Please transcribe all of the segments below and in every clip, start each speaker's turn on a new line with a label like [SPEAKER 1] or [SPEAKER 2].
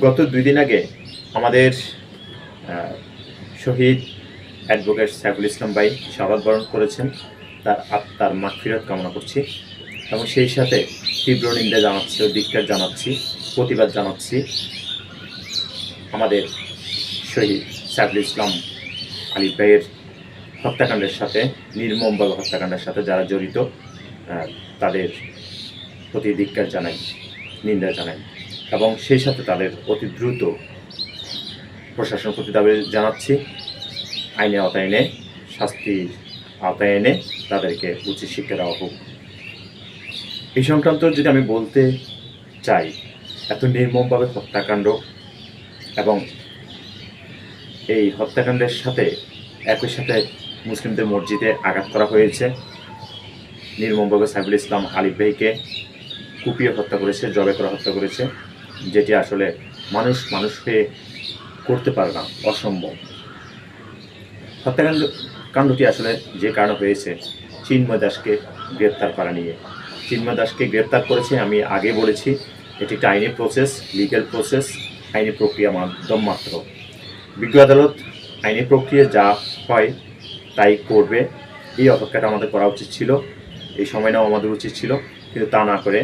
[SPEAKER 1] গত দুই দিন আগে আমাদের শহীদ অ্যাডভোকেট সাইফুল ইসলাম ভাই শাহাদ বরণ করেছেন। তার আত্মার মাগফিরাত কামনা করছি এবং সেই সাথে তীব্র নিন্দা জানাচ্ছি ও ধিক্কার জানাচ্ছি, প্রতিবাদ জানাচ্ছি আমাদের শহীদ সাইফুল ইসলাম আলী ভাইয়ের হত্যাকাণ্ডের সাথে নির্মমভাবে হত্যাকাণ্ডের সাথে যারা জড়িত তাদের প্রতি ধিক্কার জানাই, নিন্দা জানাই। এবং সেই সাথে তাদের অতি দ্রুত প্রশাসন প্রতি দাবি জানাচ্ছি আইনে আওতায় এনে, শাস্তির আওতায় এনে তাদেরকে উচিত শিক্ষা দেওয়া হোক। এই সংক্রান্ত যদি আমি বলতে চাই, এত নির্মমভাবে হত্যাকাণ্ড এবং এই হত্যাকাণ্ডের সাথে একই সাথে মুসলিমদের মসজিদে আঘাত করা হয়েছে, নির্মমভাবে সাইফুল ইসলাম আলিফ ভাইকে কুপিয়ে হত্যা করেছে, জবে করে হত্যা করেছে যেটি আসলে মানুষ মানুষ হয়ে করতে পারে না, অসম্ভব। হত্যাকাণ্ড কাণ্ডটি আসলে যে কারণে হয়েছে, চিন্ময় দাসকে গ্রেপ্তার করা নিয়ে। চিন্ময় দাসকে গ্রেপ্তার করেছে, আমি আগে বলেছি, এটি একটা আইনি প্রসেস লিগ্যাল প্রসেস আইনি প্রক্রিয়া মাধ্যম মাত্র। বিজ্ঞ আদালত আইনি প্রক্রিয়া যা হয় তাই করবে। এই অপেক্ষাটা আমাদের করা উচিত ছিল, এই সময় নেওয়া আমাদের উচিত ছিল, কিন্তু তা না করে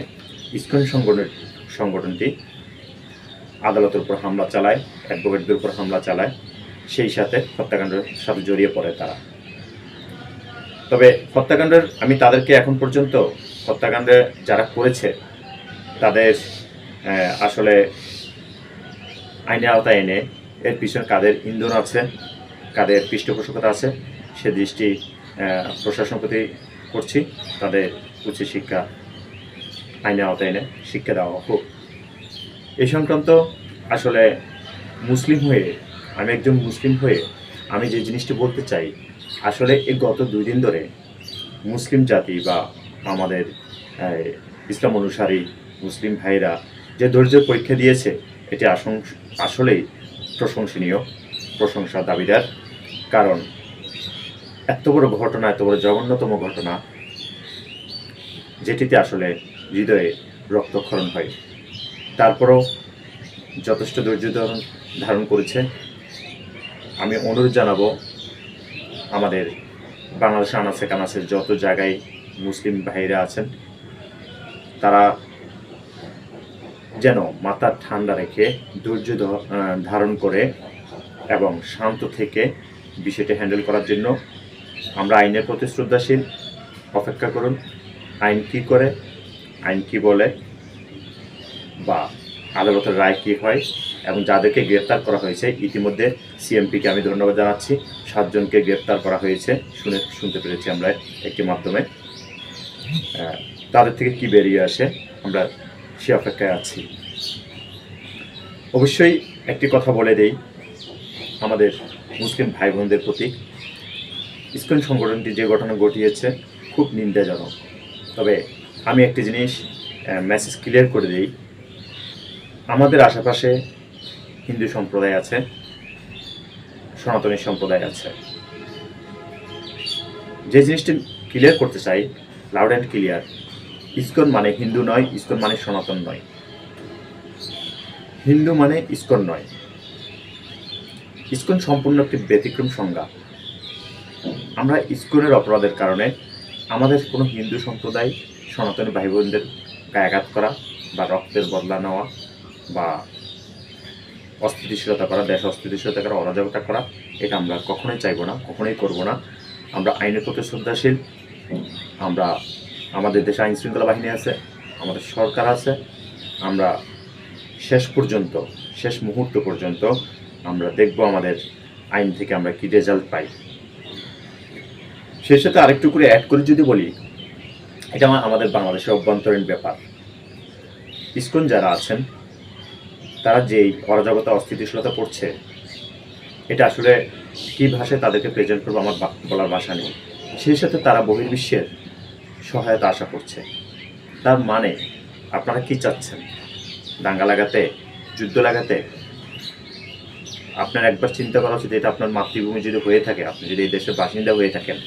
[SPEAKER 1] ইস্কন সংগঠন সংগঠনটি আদালতের উপর হামলা চালায়, অ্যাডভোকেটদের উপর হামলা চালায়, সেই সাথে হত্যাকাণ্ডের সাথে জড়িয়ে পড়ে তারা। তবে হত্যাকাণ্ডের, আমি তাদেরকে এখন পর্যন্ত হত্যাকাণ্ডে যারা করেছে, তাদের আসলে আইনে আওতায় এনে এর পিছনে কাদের ইন্ধন আছে, কাদের পৃষ্ঠপোষকতা আছে, সে দৃষ্টি প্রশাসন প্রতি করছি। তাদের উচ্চ শিক্ষা আইনে আওতায় এনে শিক্ষা দেওয়া হোক। এই সংক্রান্ত আসলে মুসলিম হয়ে, আমি একজন মুসলিম হয়ে আমি যে জিনিসটি বলতে চাই, আসলে এই গত দুই দিন ধরে মুসলিম জাতি বা আমাদের ইসলাম অনুসারী মুসলিম ভাইরা যে ধৈর্যের পরীক্ষা দিয়েছে, এটি আসং- আসলেই প্রশংসনীয় প্রশংসার দাবিদার। কারণ এত বড় ঘটনা, এত বড় জঘন্যতম ঘটনা, যেটিতে আসলে হৃদয়ে রক্তক্ষরণ হয়। তারপরও যথেষ্ট ধৈর্য ধারণ ধারণ করেছে। আমি অনুরোধ জানাব আমাদের বাংলাদেশে আনাচে কানাচের যত জায়গায় মুসলিম ভাইরা আছেন, তারা যেন মাথা ঠান্ডা রেখে ধৈর্য ধারণ করে এবং শান্ত থেকে বিষয়টি হ্যান্ডেল করার জন্য আমরা আইনের প্রতি শ্রদ্ধাশীল। অপেক্ষা করুন, আইন কি করে, আইন কি বলে বা আদালতের রায় কী হয় এবং যাদেরকে গ্রেপ্তার করা হয়েছে, ইতিমধ্যে সিএমপিকে আমি ধন্যবাদ জানাচ্ছি। সাতজনকে গ্রেপ্তার করা হয়েছে, শুনে শুনতে পেরেছি আমরা একটি মাধ্যমে। তাদের থেকে কি বেরিয়ে আসে আমরা সে অপেক্ষায় আছি। অবশ্যই একটি কথা বলে দেই, আমাদের মুসলিম ভাই বোনদের প্রতি। ইস্কন সংগঠনটি যে ঘটনা ঘটিয়েছে খুব নিন্দাজনক। তবে আমি একটি জিনিস মেসেজ ক্লিয়ার করে দিই আমাদের আশেপাশে হিন্দু সম্প্রদায় আছে, সনাতনী সম্প্রদায় আছে। যে জিনিসটি ক্লিয়ার করতে চাই লাউড অ্যান্ড ক্লিয়ার ইস্কন মানে হিন্দু নয়, ইস্কন মানে সনাতন নয়। হিন্দু মানে ইস্কন নয়। ইস্কন সম্পূর্ণ একটি ব্যতিক্রম সংজ্ঞা। আমরা ইস্কনের অপরাধের কারণে আমাদের কোনো হিন্দু সম্প্রদায় সনাতনী ভাই বোনদের গায়াঘাত করা বা রক্তের বদলা নেওয়া বা অস্থিতিশীলতা করা, দেশ অস্থিতিশীলতা করা, অরাজকতা করা, এটা আমরা কখনোই চাইব না, কখনোই করব না। আমরা আইনের প্রতি শ্রদ্ধাশীল। আমরা আমাদের দেশে আইন শৃঙ্খলা বাহিনী আছে, আমাদের সরকার আছে। আমরা শেষ পর্যন্ত, শেষ মুহূর্ত পর্যন্ত আমরা দেখব আমাদের আইন থেকে আমরা কি রেজাল্ট পাই। সেই সাথে আরেকটু করে অ্যাড করে যদি বলি, এটা আমাদের বাংলাদেশের অভ্যন্তরীণ ব্যাপার। ইস্কন যারা আছেন তারা যেই অরাজকতা, অস্থিতিশীলতা করছে এটা আসলে কী ভাষায় তাদেরকে প্রেজেন্ট করব আমার বলার ভাষা নেই। সেই সাথে তারা বহির্বিশ্বের সহায়তা আশা করছে। তার মানে আপনারা কি চাচ্ছেন? দাঙ্গা লাগাতে, যুদ্ধ লাগাতে? আপনার একবার চিন্তা করা উচিত, এটা আপনার মাতৃভূমি যদি হয়ে থাকে, আপনি যদি এই দেশের বাসিন্দা হয়ে থাকেন,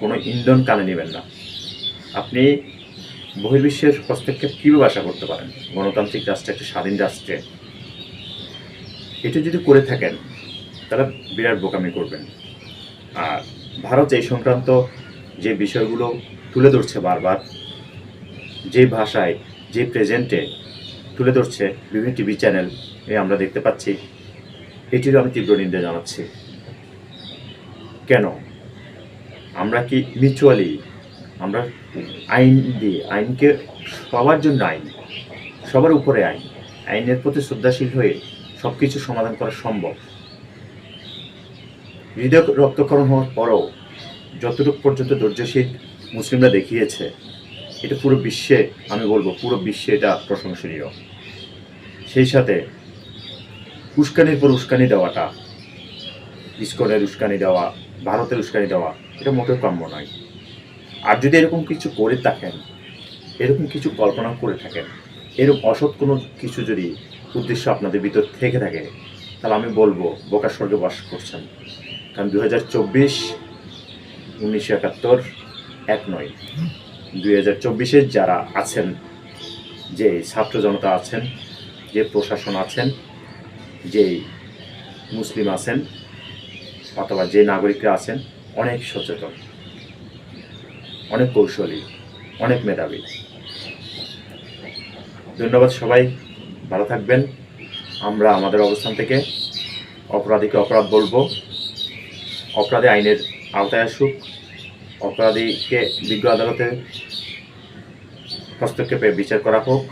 [SPEAKER 1] কোনো ইন্ধন কানে নেবেন না। আপনি বহির্বিশ্বের হস্তক্ষেপ কীভাবে আশা করতে পারেন? গণতান্ত্রিক রাষ্ট্রে, একটা স্বাধীন রাষ্ট্রে। এটা যদি করে থাকেন তারা বিরাট বোকামি করবেন। আর ভারত এই সংক্রান্ত যে বিষয়গুলো তুলে ধরছে বারবার, যে ভাষায়, যে প্রেজেন্টে তুলে ধরছে বিভিন্ন টিভি চ্যানেল, এ আমরা দেখতে পাচ্ছি, এটিরও আমি তীব্র নিন্দা জানাচ্ছি। কেন? আমরা কি মিউচুয়ালি আমরা আইন দিয়ে, আইনকে সবার জন্য আইন, সবার উপরে আইন, আইনের প্রতি শ্রদ্ধাশীল হয়ে সব কিছু সমাধান করা সম্ভব। হৃদয় রক্তকরণ হওয়ার পরও যতটুকু পর্যন্ত ধৈর্যশীল মুসলিমরা দেখিয়েছে, এটা পুরো বিশ্বে, আমি বলব পুরো বিশ্বে এটা প্রশংসনীয়। সেই সাথে উস্কানির পর উস্কানি দেওয়াটা, ইস্কনের উস্কানি দেওয়া, ভারতের উস্কানি দেওয়া, এটা মোটেও কাম্য নয়। আর যদি এরকম কিছু করে থাকেন, এরকম কিছু কল্পনা করে থাকেন, এরকম অসৎ কোনো কিছু যদি উদ্দেশ্য আপনাদের ভিতর থেকে থাকে, তাহলে আমি বলব বোকা স্বর্গে বাস করছেন। কারণ দু হাজার চব্বিশ, উনিশশো একাত্তর, এক নয় দুই হাজার চব্বিশে যারা আছেন, যে ছাত্র জনতা আছেন, যে প্রশাসন আছেন, যে মুসলিম আছেন, অথবা যে নাগরিকরা আছেন, অনেক সচেতন। অনেক কৌশলী, অনেক মেধাবী। ধন্যবাদ সবাই, ভালো থাকবেন। আমরা আমাদের অবস্থান থেকে অপরাধীকে অপরাধ বলব। অপরাধী আইনের আওতায় আসুক। অপরাধীকে বিজ্ঞ আদালতে হস্তক্ষেপে বিচার করা হোক।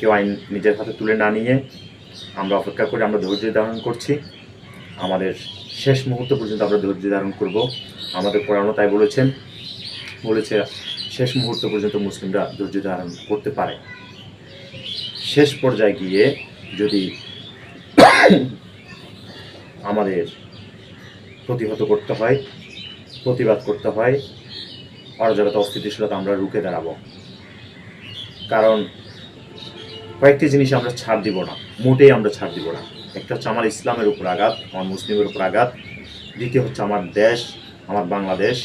[SPEAKER 1] কেউ আইন নিজের হাতে তুলে না নিয়ে আমরা অপেক্ষা করে, আমরা ধৈর্য ধারণ করছি। আমাদের শেষ মুহূর্ত পর্যন্ত আমরা ধৈর্য ধারণ করব। আমাদের পড়ানো তাই বলেছেন। বলেছে, শেষ মুহূর্ত পর্যন্ত মুসলিমরা ধৈর্য ধারণ করতে পারে। শেষ পর্যায়ে গিয়ে যদি আমাদের প্রতিহত করতে হয়, প্রতিবাদ করতে হয় অরাজকতা অস্থিতিশীলতা আমরা রুখে দাঁড়াবো। কারণ কয়েকটি জিনিস আমরা ছাড় দিব না, মোটেই আমরা ছাড় দিব না। একটা হচ্ছে আমার ইসলামের উপর আঘাত, আমার মুসলিমের উপর আঘাত। দ্বিতীয় হচ্ছে আমার দেশ, আমার বাংলাদেশ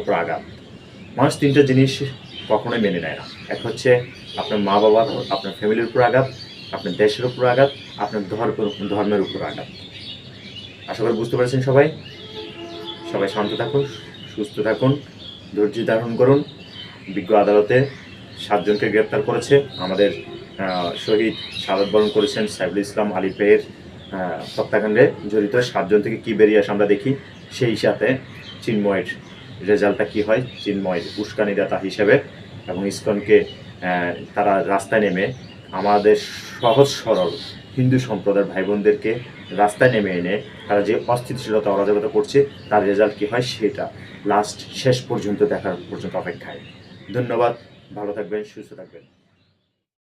[SPEAKER 1] উপর আঘাত। মানুষ তিনটা জিনিস কখনোই মেনে নেয় না। এক হচ্ছে আপনার মা বাবার আপনার ফ্যামিলির উপর আঘাত আপনার দেশের উপর আঘাত আপনার ধর্ম ধর্মের উপর আঘাত। আশা করি বুঝতে পেরেছেন সবাই। সবাই শান্ত থাকুন সুস্থ থাকুন ধৈর্য ধারণ করুন। বিজ্ঞ আদালতে সাতজনকে গ্রেপ্তার করেছে। আমাদের শহীদ শাহাদ বরণ করেছেন সাইবুল ইসলাম আলিপের আহ, হত্যাকাণ্ডে জড়িত। সাতজন থেকে কী বেরিয়ে আসে আমরা দেখি। সেই সাথে চিন্ময়ের রেজাল্টটা কি হয়? চিন্ময় উস্কানিদাতা হিসেবে এবং ইস্কনকে তারা রাস্তায় নেমে আমাদের সহজ সরল হিন্দু সম্প্রদায়ের ভাই বোনদেরকে রাস্তায় নেমে এনে তারা যে অস্থিতিশীলতা অরাজকতা করছে, তার রেজাল্ট কী হয়? সেটা লাস্ট শেষ পর্যন্ত দেখার পর্যন্ত অপেক্ষায়। ধন্যবাদ, ভালো থাকবেন, সুস্থ থাকবেন।